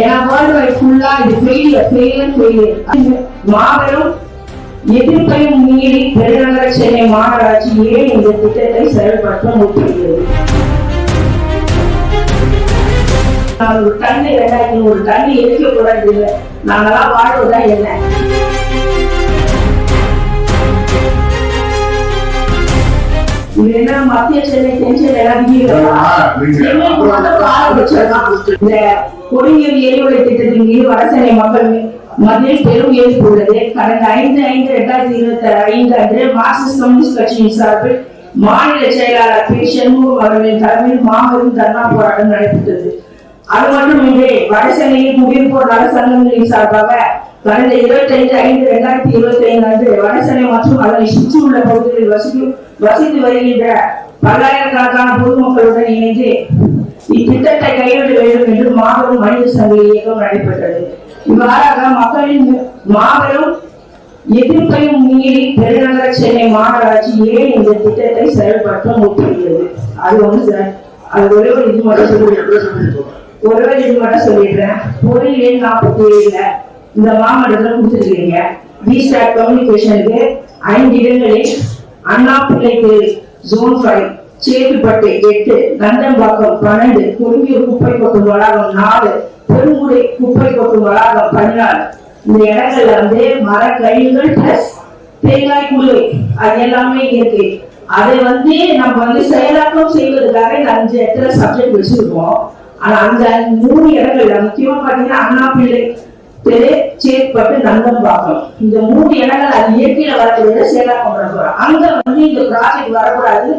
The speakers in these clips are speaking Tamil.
ஏன்னா வேர்ல்டு வைட் ஃபுல்லா இது ஃபெயிலியர் ஃபெயிலியர் ஃபெயிலியர் மாபெரும் எதிர்ப்பை மீறி பெருநகர சென்னை மாநகராட்சியே இந்த திட்டத்தை செயல்படுத்த முற்படுகிறது. நான் ஒரு டன்னு ரெண்டாயிரத்தி ஒரு டன்னு எரிக்க கூடாது இல்லை. நாங்கெல்லாம் வாழ்வதா என்ன? மத்திய சென்னை சென்னை எல்லாம். இந்த கொடியேறி எரிவளை திட்டத்தின் மீது வடசென்னை மக்கள் மத்தியில் பெரும் ஏற்பு உள்ளது. கடந்த ஐந்து ஐந்து இரண்டாயிரத்தி இருபத்தி ஐந்து அன்று மார்க்சிஸ்ட் கம்யூனிஸ்ட் கட்சியின் சார்பில் மாநில செயலாளர் பி. சண்முகம் அவர்களின் தலைமையில் மாபெரும் தர்ணா போராட்டம் நடைபெற்றது. அது மட்டுமின்றி வடசென்னையில் குடியிருப்போர் நல சங்கங்களின் சார்பாக கடந்த இருபத்தி ஐந்து ஐந்து இரண்டாயிரத்தி இருபத்தி ஐந்து அன்று வடசென்னை மற்றும் அதனை சுற்றியுள்ள பகுதிகளில் வசிக்கும் வசித்து வருகின்ற பல்லாயிரக்கணக்கான பொதுமக்களுடன் இணைந்து இத்திட்டத்தை கைவிட வேண்டும் என்று மாபெரும் மனித சங்க இயக்கம் நடைபெற்றது. இவ்வாறாக மக்களின் மாபெரும் எதிர்ப்பையும் மீறி பெருநகர சென்னை மாநகராட்சி ஏன் இந்த திட்டத்தை செயல்படுத்த முற்படுகிறது? அது வந்து சார் அது ஒரே ஒரு இது மட்டும் சொல்லி ஒரே இது மட்டும் சொல்லிடுறேன். பொருள் எண் நாற்பத்தி ஏழுல இந்த மாமண்டலத்துல கொடுத்துருக்கீங்க விசாட் கம்யூனிகேஷனுக்கு ஐந்து இடங்களில் அண்ணா பிள்ளைக்கு ஜோன் ஃபைவ் சேத்துப்பட்டு எட்டு நந்தம்பாக்கம் பன்னெண்டு குறுங்கியூர் குப்பை கொட்டும் வளாகம் நாலு பெருங்குடி குப்பை கொட்டும் வளாகம் பதினாலு இந்த இடங்கள்ல வந்து மரக்கழிவுகள் பிளஸ் தேங்காய் குழு அது எல்லாமே இருக்கு. அதை வந்து நம்ம வந்து செயலாக்கம் செய்வதற்காக இந்த அஞ்சு இடத்துல சப்ஜெக்ட் வச்சிருக்கோம். ஆனா அந்த மூணு இடங்கள்ல முக்கியமா பாத்தீங்கன்னா அண்ணா பிள்ளை. தெரு நந்தம் நந்தம்பாக்கம் இந்த மூணு இடங்கள் அது இயற்கையில வரக்கூடிய செயலாக்கம் பண்ண போறோம் அங்க வந்து இந்த ப்ராஜெக்ட் வரக்கூடாது.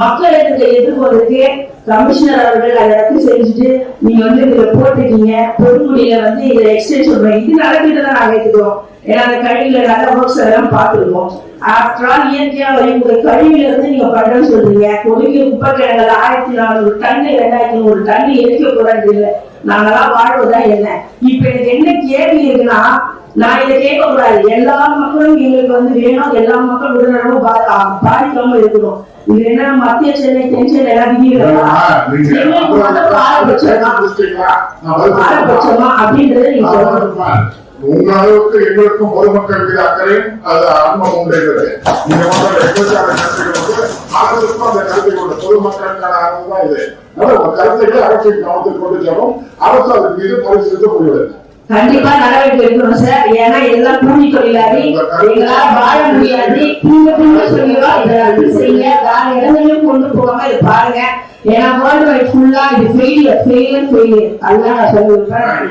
மக்கள் எதிர்க்க எதிர்கொள்றதுக்கு கமிஷனர் அவர்கள் அதை ரத்து செஞ்சுட்டு நீங்க வந்து இதுல போட்டிருக்கீங்க. பொதுமொழியில வந்து இதுல எக்ஸ்டென்ட் சொல்றேன் இது நடக்கிட்டு நாங்க ஏத்துக்கிறோம் ஏன்னா அந்த கழிவுல நல்ல ஒர்க்ஸ் எல்லாம் பார்த்துருக்கோம். ஆஃப்டர் ஆல் இயற்கையா வரக்கூடிய கழிவுல இருந்து நீங்க பண்றேன்னு சொல்றீங்க. கொடிய குப்பை கிழங்குல ஆயிரத்தி நானூறு டன்னு ரெண்டாயிரத்தி நூறு டன்னு எரிக்க கூடாது இல்லை நாங்கெல்லாம் வாழ்வதா என்ன? இருக்குன்னா நான் இதை கேட்க கூடாது எல்லா மக்களும் எங்களுக்கு வந்து வேணும். எல்லா மக்கள் உடனடியாக பா- ஆ, பாதிக்காம இருக்கணும். இது என்ன மத்திய சென்னை தென் சென்னை பாரபட்சமா அப்படின்றத நீங்க சொல்லணும். உங்க அளவுக்கு எங்களுக்கும் பொதுமக்கள் மீது அக்கறை அது அனுபவம் உண்டுகிறது இந்த மக்கள் எங்களுக்கு அந்த கருத்துக்கள் அந்த கருத்தை கொண்டு பொதுமக்களுக்கான அரசு தான் இது கருத்துக்களை அரசின் கவனத்தில் கொண்டு செல்லும் அரசு அதன் மீது பரிசீலித்து முடிவெடுக்கும் கண்டிப்பா நடவடிக்கை எடுக்கணும் சார் ஏன்னா இதெல்லாம் கூலி தொழிலாளி எங்களால வாழ முடியாது. நீங்க நீங்க சொல்லிவா இதை ரத்து செய்ய வேற இடங்களையும் கொண்டு போகாம இதை பாருங்க. ஏன்னா வேர்ல்டு வைட் ஃபுல்லா இது ஃபெயிலியர் ஃபெயிலியர் ஃபெயிலியர் அதுதான் நான் சொல்லியிருப்பேன்